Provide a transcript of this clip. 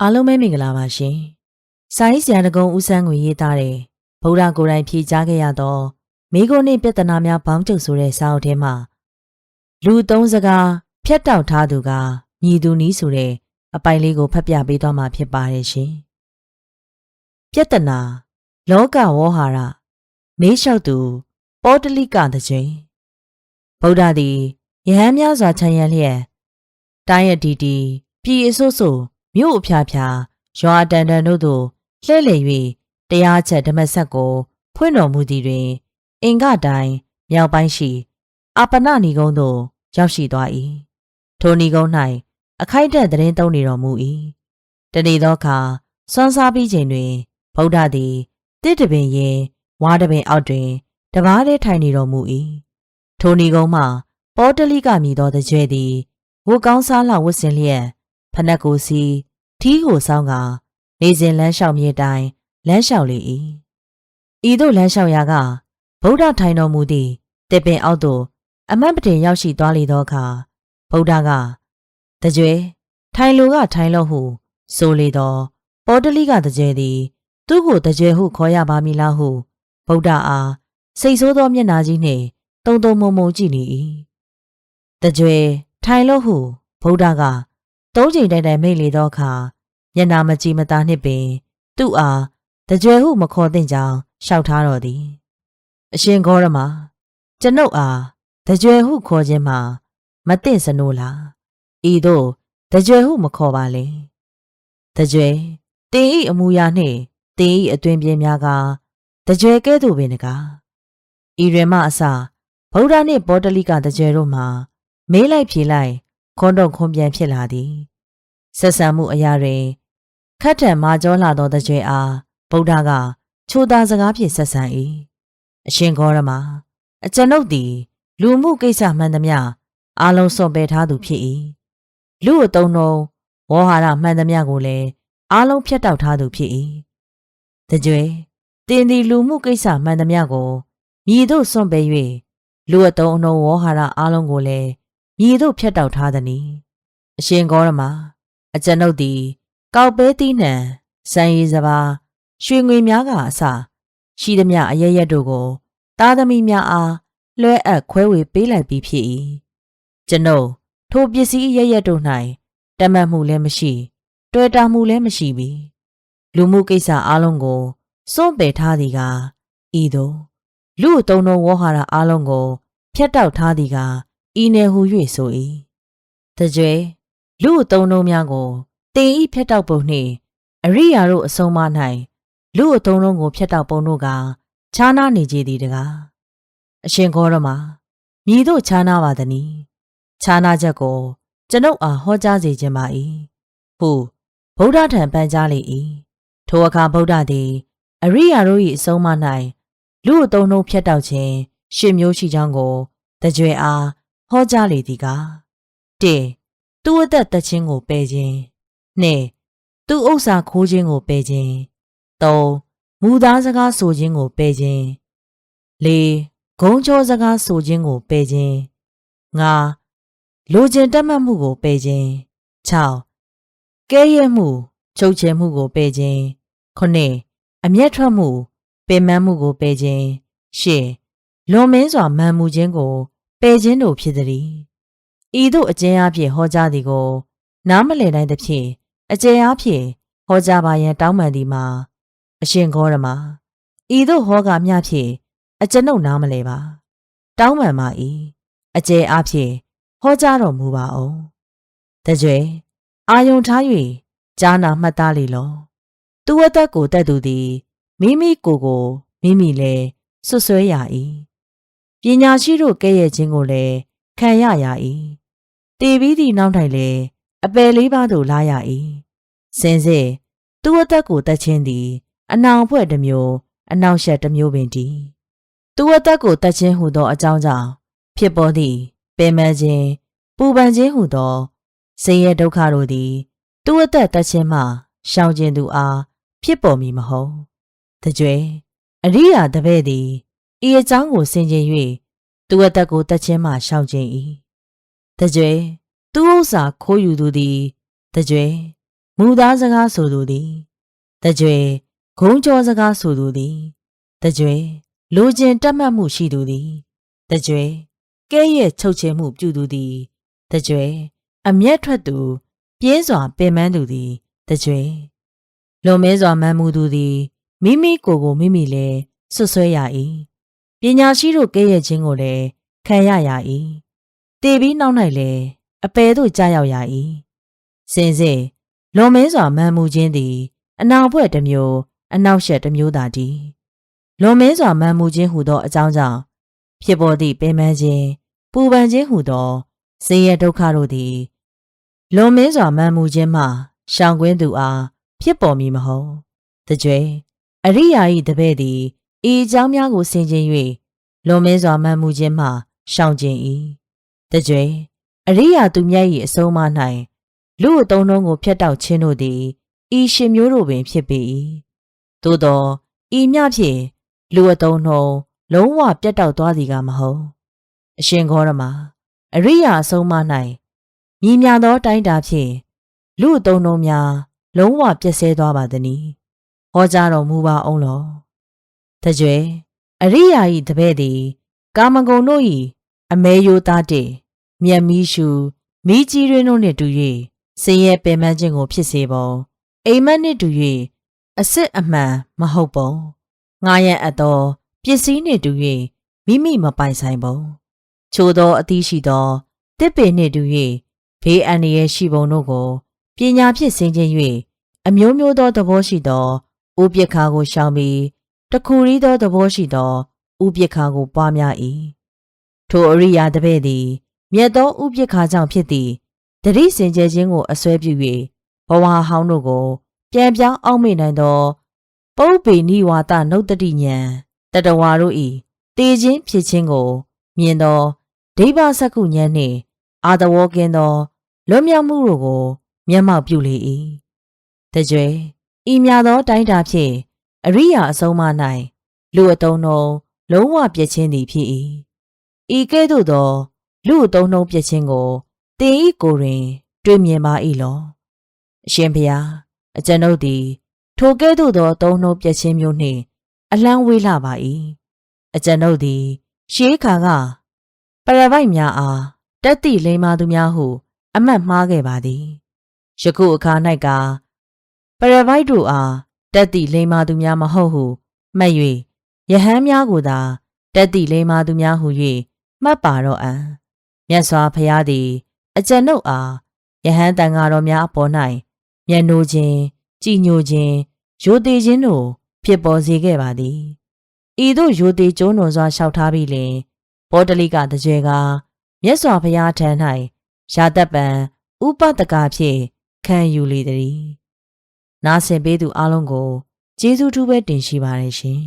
အားလုံးပဲမင်္ဂလာပါရှင်။ဆိုင်းဆရာတကုံဦးဆန်းကိုရေးသားတဲ့ဗုဒ္ဓကိုယ်တိုင်ဖြေကြားခဲ့ရသောမိဂုနှင့်ပြဿနာများဘောင်းကျုပ်ဆိုတဲ့စာအုပ်ထဲမှာလူသုံးစကားဖြတ်တောက်ထားသူကမြည်သူနီးဆိုတဲ့အပိုင်လေးကိုဖတ်ပြပေးသွားမှာဖြစ်ပါတယ်ရှင်။ပြဿနာလောကဝေါဟာရမေးလျှောက်သူပောတလိကတကြွင်ဗုဒ္ဓသည်ယဟန်များစွာခြံရံလျက်တိုင်းရတီတီပြည်အစိုးစိုး မြို့အဖျားဖျားရွာတန်တန်တို့သို့လှဲ့လေ၍တရားချက်ဓမ္မဆက်ကို ဖွင့်တော်မူသည်တွင် အင်္ဂတိုင်းမြောက်ပိုင်းရှိအာပနနီကုန်းသို့ရောက်ရှိသွား၏ထိုနီကုန်း၌အခိုက်အတန့်သတင်းသုံးနေတော်မူ၏တနေ့သောအခါစွမ်းစားပြီးချိန်တွင်ဗုဒ္ဓသည်တစ်တပင်ရင်ဝါတပင်အောက်တွင်တပားတည်းထိုင်နေတော်မူ၏ထိုနီကုန်းမှ ပောတလိကမြည်သောတကြွဲသည်ဝတ်ကောင်းစားလောက်ဝတ်ဆင်လျက် ဖနက်ကိုစီထီးကိုဆောင်းကနေစဉ်လမ်းလျှောက်မြေတိုင်းလမ်းလျှောက်လေ၏ဤသို့လမ်းလျှောက်ရာကဗုဒ္ဓထိုင်တော်မူသည့်တစ်ပင်အောက်သို့အမတ်ပတင်ရောက်ရှိသွားလေသောအခါဗုဒ္ဓကတကြွယ်ထိုင်လိုကထိုင်လို့ဟုဆိုလေသောပောတလိကတကြွယ်သည် သူ့ကိုတကြွယ်ဟုခေါ်ရပါမည်လားဟုဗုဒ္ဓအားစိတ်ဆိုးသောမျက်နှာကြီးနှင့်တုံတုံမုံမုံကြည့်နေ၏တကြွယ်ထိုင်လို့ဟုဗုဒ္ဓက သုံးချိန်တိုင်တိုင်မိတ်လေသောအခါမျက်နာမကြည်မသာနှင့်ပင် သူ့အားတကြွယ်ဟုမခေါ်သင့်ကြောင်းလျှောက်ထားတော်သည် အရှင်ဂေါရမကျွန်ုပ်အားတကြွယ်ဟုခေါ်ခြင်းမှာမသင့်စနိုးလားဤသို့တကြွယ်ဟုမခေါ်ပါလေတကြွယ်တင်ဤအမူအရာနှင့်တင်ဤအတွင်ပြင်းများကတကြွယ်ကဲ့သို့ပင်တကားဤရွယ်မအစဗုဒ္ဓနှင့်ပောတလိကတကြွယ်တို့မှာမေးလိုက်ဖြေလိုက် ခွန်းတော့ခွန်ပြန်ဖြစ်လာသည်ဆက်ဆံမှုအရာတွင်ခတ်ထန်မာကြောလာသောတကြွေအားဗုဒ္ဓကချိုသားစကားဖြင့်ဆက်ဆံ၏အရှင်ဂေါရမအကျွန်ုပ်သည် လူမှုကိစ္စမှန်သမျှအလုံးစုံပယ်ထားသူဖြစ်၏လူအတုံးလုံးဝေါဟာရမှန်သမျှကိုလည်းအလုံးဖြတ်တောက်ထားသူဖြစ်၏တကြွေတင်သည်လူမှုကိစ္စမှန်သမျှကိုမြည်သို့စွန့်ပယ်၍လူအတုံးအနှုံဝေါဟာရအလုံးကိုလည်း မြည်သို့ဖြတ်တောက်ထားသည်။အရှင်ဂေါရမအကျွန်ုပ်သည်ကောက်ပဲသီးနှံစံရည်စပါးရွှေငွေများကအစရှိသမျှအရရက်တို့ကိုသားသမီးများအားလွှဲအပ်ခွဲဝေပေးလိုက်ပြီးဖြစ်၏ကျွန်ုပ်ထိုပစ္စည်းရရက်တို့၌တမတ်မှုလည်းမရှိ တွေ့တာမှုလည်းမရှိပြီလူမှုကိစ္စအလုံးကိုစွန့်ပယ်ထားသည်ကဤသို့လူအုံတော်ဝေါဟာရအလုံးကိုဖျက်တောက်ထားသည်က ဤနယ်ဟူ၍ဆို၏တကြွေလူအုံလုံးများကိုတင်ဤဖျက်တောက်ပုံနှင့်အရိယာတို့အဆုံးမ၌လူအုံလုံးကိုဖျက်တောက်ပုံတို့ကခြားနာနေကြသည်တကားအရှင်ခေါ်ရမှာမြည်တို့ခြားနာပါသနည်းခြားနာချက်ကို ကျွန်ုပ်အားဟောကြားစေခြင်းပါ၏ဟုဗုဒ္ဓထံပန်ကြားလေ၏ထိုအခါဗုဒ္ဓသည်အရိယာတို့၏အဆုံးမ၌လူအုံလုံးဖျက်တောက်ခြင်း ရှစ်မျိုးရှိကြောင်းကိုတကြွေအား ဟောကြားလေသည်က1သူ့အသက်သက်ချင်းကိုပယ်ခြင်း2သူ့ဥစ္စာခိုးခြင်းကိုပယ်ခြင်း3မူသားစကားဆိုခြင်းကိုပယ်ခြင်း4ဂုံချောစကားဆိုခြင်းကိုပယ်ခြင်း5လိုချင်တက်မှတ်မှုကိုပယ်ခြင်း6ကဲရဲမှုချုပ်ချယ်မှုကိုပယ်ခြင်း9အမျက်ထွက်မှုပင်ပန်းမှုကိုပယ်ခြင်း10လွန်မင်းစွာမှန်မှုခြင်းကို ပယ်ခြင်းတို့ဖြစ်သည်။ဤသို့အကျဉ်းအားဖြင့်ဟောကြားသည်ကို နားမလည်နိုင်သဖြင့်အကျဉ်းအားဖြင့်ဟောကြားပါရန်တောင်းပန်သည်မှာအရှင်ဂေါရမဤသို့ဟောကာမျှဖြင့်အကျွန်ုပ်နားမလဲပါ တောင်းပန်ပါ၏အကျဉ်းအားဖြင့်ဟောကြားတော်မူပါအောင်တကြွယ်အာယုံထား၍ကြားနာမှတ်သားလေလောသူအသက်ကိုတက်သူသည်မိမိကိုယ်ကိုမိမိလည်းဆွဆွဲရ၏ ပညာရှိတို့ကဲ့ရဲ့ခြင်းကိုလည်းခံရရ၏တေပြီးသည့်နောက်ထိုင်လည်းအပယ်လေးပါးသို့လာရ၏စင်စစ်သူ့အသက်ကိုတက်ခြင်းသည် အနောင်ဖွဲ့တစ်မျိုးအနောက်ရှက်တစ်မျိုးပင်တည်းသူ့အသက်ကိုတက်ခြင်းဟူသောအကြောင်းကြောင့်ဖြစ်ပေါ်သည့်ပင်မခြင်းပူပန်ခြင်းဟူသောဆင်းရဲဒုက္ခတို့သည် သူ့အသက်တက်ခြင်းမှရှောင်ကျင်သူအားဖြစ်ပေါ်မည်မဟုတ်တကြွယ်အရိယာတပည့်သည် ဤအကြောင်းကိုဆင်ခြင်၍သူအသက်ကိုတက်ချင်းမှရှောင်ခြင်း၏တကြွယ်သူဥစ္စာခိုးယူသူသည်တကြွယ်မူသားစကားဆိုသူသည်တကြွေဂုံကြောစကားဆိုသူသည်တကြွေလိုချင်တက်မှတ်မှုရှိသူသည်တကြွေကဲရဲ့ချုပ်ချယ်မှုပြုသူသည်တကြွေအမျက်ထွက်သူပြင်းစွာပင်ပန်းသူသည်တကြွေလွန်မဲစွာမှန်မှုသူသည်မိမိကိုယ်ကိုမိမိလည်းဆွဆွဲရ၏ ပညာရှိတို့ကဲရဲ့ခြင်းကိုလည်းခံရရ၏တည်ပြီးနောက်၌လည်းအပယ်သို့ကြာရောက်ရ၏စင်စစ်လွန်မဲစွာမှန်မှုခြင်းသည်အနာဖွဲ့တစ်မျိုးအနောက်ရှက်တစ်မျိုးသာတည်းလွန်မဲစွာမှန်မှုခြင်းဟူသောအကြောင်းကြောင့်ဖြစ်ပေါ်သည့်ပင်ပန်းခြင်းပူပန်ခြင်းဟူသောဆင်းရဲဒုက္ခတို့သည်လွန်မဲစွာမှန်မှုခြင်းမှရှောင်ကွင်းသူအားဖြစ်ပေါ်မည်မဟုတ်တကြွေအရိယာ၏တပည့်သည် ဤအကြောင်းများကိုဆင်ခြင်၍လွန်မဲစွာမှန်မှုခြင်းမှရှောင်ကျင်၏တကြွေအရိယာသူမြတ်၏အဆုံးအမ၌လူအသုံးလုံးကိုဖျက်တောက်ခြင်းတို့သည်ဤရှင်မျိုးတို့ပင်ဖြစ်ပေ၏သို့သောဤမြဖြင့်လူအသုံးနှုံလုံးဝပြတ်တောက်သွားသည်ကမဟုတ်အရှင်ဂေါရမအရိယာအဆုံးအမ၌မြည်များသောတိုင်းတာဖြင့်လူအသုံးနှုံများလုံးဝပြည့်စဲသွားပါသည်။ဟောကြားတော်မူပါအောင်လော။ တကြွေအရိယာဤတပည့်သည်ကာမဂုဏ်တို့၏အမဲယိုသားတည်မြတ်မီးရှူမိကြီးရင်းတို့နှင့်တူ၍ဆင်းရဲပင်ပန်းခြင်းကိုဖြစ်စေပုံအိမ်မက်နှင့်တူ၍အစ်စ်အမှန်မဟုတ်ပုံငားရန်အပ်သောပစ္စည်းနှင့်တူ၍မိမိမပိုင်ဆိုင်ပုံချို့သောအသီးရှိသောတစ်ပင်နှင့်တူ၍ဘေးအန္တရာယ်ရှိပုံတို့ကိုပညာဖြင့်ဆင်ခြင်၍အမျိုးမျိုးသောသဘောရှိသောဥပိ္ပခါကိုရှောင်ပြီး တခုရီးသောသဘောရှိသောဥပိ္ပခါကိုပွားများ၏ထိုအရိယာတပည့်သည် မြတ်သောဥပိ္ပခါကြောင့်ဖြစ်သည့်တတိစင်ကြယ်ခြင်းကိုအစွဲပြု၍ဘဝဟောင်းတို့ကို ပြန်ပြောင်းအောင်မေ့နိုင်သောပုပ္ပေနိဝါဒနှုတ်တတိဉဏ်တတဝါတို့၏တည်ခြင်းဖြစ်ခြင်းကို မြင်သောဒိဗ္ဗစက္ခုဉဏ်နှင့် အာတဝောကင်းသောလွတ်မြောက်မှုတို့ကို မျက်မှောက်ပြုလေ၏တကြွေဤမြသောတိုင်းတာဖြင့် အရိယာအဆုံးမ၌လူအတုံးနှုံလုံးဝပြည့်ချင်းသည်ဖြစ်၏ဤကဲ့သို့သော လူအတုံးနှုံပြည့်ချင်းကိုတင်ဤကိုတွင် တွေ့မြင်ပါ၏လောအရှင်ဘုရားအကျွန်ုပ်သည် ထိုကဲ့သို့သောသုံးနှုံပြည့်ချင်းမျိုးနှင့် အလန်းဝေးလာပါ၏အကျွန်ုပ်သည် ရှေးခါကပရပိုက်များအားတက်သည့်လိမ္မာသူများဟု အမတ်မှားခဲ့ပါသည်ယခုအခါ၌ကပရပိုက်တို့အား တက်သည့်လိမ္မာသူများမဟုတ်ဟုမှတ်၍ယဟန်များကိုသာတက်သည့်လိမ္မာသူများဟု၍မှတ်ပါတော့အံမြတ်စွာဘုရားသည် အကျဉ်ုပ်အားယဟန်တန်ဃာတော်များအပေါ်၌မျက်နှိုးခြင်းကြည်ညိုခြင်းရိုသေခြင်းတို့ဖြစ်ပေါ်စေခဲ့ပါသည်ဤသို့ရိုသေကျိုးနွန်စွာလျှောက်ထားပြီးလင်ပောတလိကတကြွယ်ကမြတ်စွာဘုရားထံ၌ရာသက်ပံဥပဒကဖြင့်ခံယူလေသည် နားဆင်ပေးသူအလုံးကိုကျေးဇူးထူးပဲတင်ရှိပါတယ်ရှင်